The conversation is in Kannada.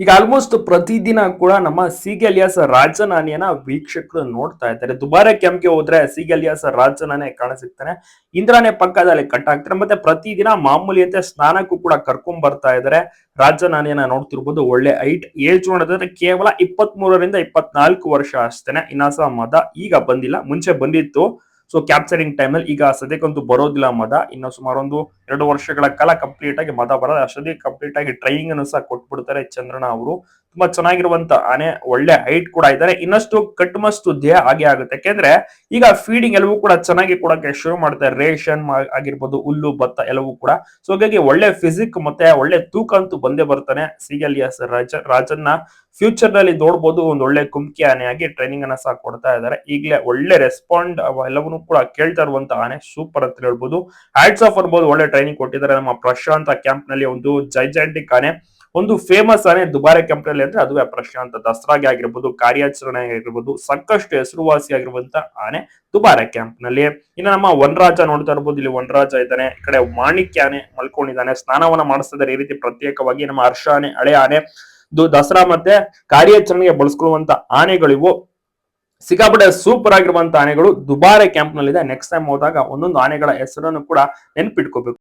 ಈಗ ಆಲ್ಮೋಸ್ಟ್ ಪ್ರತಿದಿನ ಕೂಡ ನಮ್ಮ ಸಿಗಲಿಯಾಸ್ ರಾಜನಾನಿಯನ್ನ ವೀಕ್ಷಕರು ನೋಡ್ತಾ ಇದ್ದಾರೆ. ದುಬಾರೆ ಕೆಂಪ್ಗೆ ಹೋದ್ರೆ ಸಿಗಲಿಯಾಸ್ ರಾಜನಾನೆ ಕಾಣಸಿಗ್ತಾನೆ ಇಂದ್ರಾನೇ ಪಕ್ಕದಲ್ಲಿ ಕಟ್ ಆಗ್ತಾರೆ. ಮತ್ತೆ ಪ್ರತಿದಿನ ಮಾಮೂಲಿಯಂತೆ ಸ್ನಾನಕ್ಕೂ ಕೂಡ ಕರ್ಕೊಂಡ್ ಬರ್ತಾ ಇದ್ದಾರೆ. ರಾಜನಾನಿಯನ್ನ ನೋಡ್ತಿರ್ಬೋದು. ಒಳ್ಳೆ ಹೈಟ್ ಏಜ್ ನೋಡೋದಾದ್ರೆ ಕೇವಲ ಇಪ್ಪತ್ತ್ ಮೂರರಿಂದ ಇಪ್ಪತ್ನಾಲ್ಕು ವರ್ಷ ಅಷ್ಟೇನೆ. ಇನ್ನಾಸ ಮದ ಈಗ ಬಂದಿಲ್ಲ. ಮುಂಚೆ ಬಂದಿತ್ತು. ಸೊ ಕ್ಯಾಪ್ಚರಿಂಗ್ ಟೈಮಲ್ಲಿ ಈಗ ಸದ್ಯಕ್ಕಂತೂ ಬರೋದಿಲ್ಲ ಮದ. ಇನ್ನು ಸುಮಾರು ಒಂದು ಎರಡು ವರ್ಷಗಳ ಕಾಲ ಕಂಪ್ಲೀಟ್ ಆಗಿ ಮದ ಬರೋದು ಅಷ್ಟೇ ಕಂಪ್ಲೀಟ್ ಆಗಿ ಟ್ರೈನಿಂಗ್ ಅನ್ನು ಸಹ ಕೊಟ್ಬಿಡ್ತಾರೆ ಚಂದ್ರನ ಅವರು. ತುಂಬಾ ಚೆನ್ನಾಗಿರುವಂತ ಆನೆ, ಒಳ್ಳೆ ಹೈಟ್ ಕೂಡ ಇದ್ದಾರೆ ಇನ್ನಷ್ಟು ಕಟ್ಟುಮಸ್ತು ದೇಹ ಹಾಗೆ ಆಗುತ್ತೆ. ಯಾಕೆಂದ್ರೆ ಈಗ ಫೀಡಿಂಗ್ ಎಲ್ಲವೂ ಕೂಡ ಚೆನ್ನಾಗಿ ಕೊಡಕ್ಕೆ ಶುರು ಮಾಡ್ತಾರೆ. ರೇಷನ್ ಆಗಿರ್ಬೋದು, ಹುಲ್ಲು, ಭತ್ತ ಎಲ್ಲವೂ ಕೂಡ. ಸೊ ಹಾಗಾಗಿ ಒಳ್ಳೆ ಫಿಸಿಕ್ ಮತ್ತೆ ಒಳ್ಳೆ ತೂಕ ಅಂತೂ ಬಂದೇ ಬರ್ತಾನೆ. ಸಿಗಲಿಯಸ್ ರಾಜ ರಾಜನ್ನ ಫ್ಯೂಚರ್ನಲ್ಲಿ ನೋಡ್ಬೋದು. ಒಂದು ಒಳ್ಳೆ ಕುಮ್ಕಿ ಆನೆಯಾಗಿ ಟ್ರೈನಿಂಗ್ ಅನ್ನ ಸಹ ಕೊಡ್ತಾ ಇದ್ದಾರೆ. ಈಗಲೇ ಒಳ್ಳೆ ರೆಸ್ಪಾಂಡ್ ಎಲ್ಲವನ್ನೂ ಕೂಡ ಕೇಳ್ತಾ ಇರುವಂತ ಆನೆ ಸೂಪರ್ ಅಂತ ಹೇಳ್ಬೋದು. ಹ್ಯಾಟ್ಸ್ ಆಫ್ ಅನ್ಬೋದು. ಒಳ್ಳೆ ಟ್ರೈನಿಂಗ್ ಕೊಟ್ಟಿದ್ದಾರೆ ನಮ್ಮ ಪ್ರಶಾಂತ ಕ್ಯಾಂಪ್ನಲ್ಲಿ ಒಂದು ಜೈಜಾಂಟಿಕ್ ಆನೆ. ಒಂದು ಫೇಮಸ್ ಆನೆ ದುಬಾರೆ ಕ್ಯಾಂಪ್ನಲ್ಲಿ ಅಂದ್ರೆ ಅದುವೇ ಪ್ರಶಾಂತ ದಸರಾಗೆ ಆಗಿರ್ಬೋದು, ಕಾರ್ಯಾಚರಣೆ ಆಗಿರ್ಬೋದು, ಸಾಕಷ್ಟು ಹೆಸರುವಾಸಿ ಆಗಿರುವಂತ ಆನೆ ದುಬಾರೆ ಕ್ಯಾಂಪ್ನಲ್ಲಿ ಇನ್ನು ನಮ್ಮ ವನರಾಜ ನೋಡ್ತಾ ಇರ್ಬೋದು, ಇಲ್ಲಿ ವನರಾಜ ಇದ್ದಾನೆ. ಈ ಕಡೆ ಮಾಣಿಕ್ಯ ಆನೆ ಮಲ್ಕೊಂಡಿದ್ದಾನೆ. ಸ್ನಾನವನ್ನ ಮಾಡಿಸ್ತಾ ಈ ರೀತಿ ಪ್ರತ್ಯೇಕವಾಗಿ. ನಮ್ಮ ಹರ್ಷ ಆನೆ, ಹಳೆ ಆನೆ. ದಸರಾ ಮತ್ತೆ ಕಾರ್ಯಾಚರಣೆಗೆ ಬಳಸ್ಕೊಳ್ಳುವಂತ ಆನೆಗಳಿವು. ಸಿಕ್ಕಾಪಟ್ಟೆ ಸೂಪರ್ ಆಗಿರುವಂತ ಆನೆಗಳು ದುಬಾರೆ ಕ್ಯಾಂಪ್ ನಲ್ಲಿದೆ ನೆಕ್ಸ್ಟ್ ಟೈಮ್ ಹೋದಾಗ ಒಂದೊಂದು ಆನೆಗಳ ಹೆಸರನ್ನು ಕೂಡ ನೆನ್ಪಿಟ್ಕೋಬೇಕು.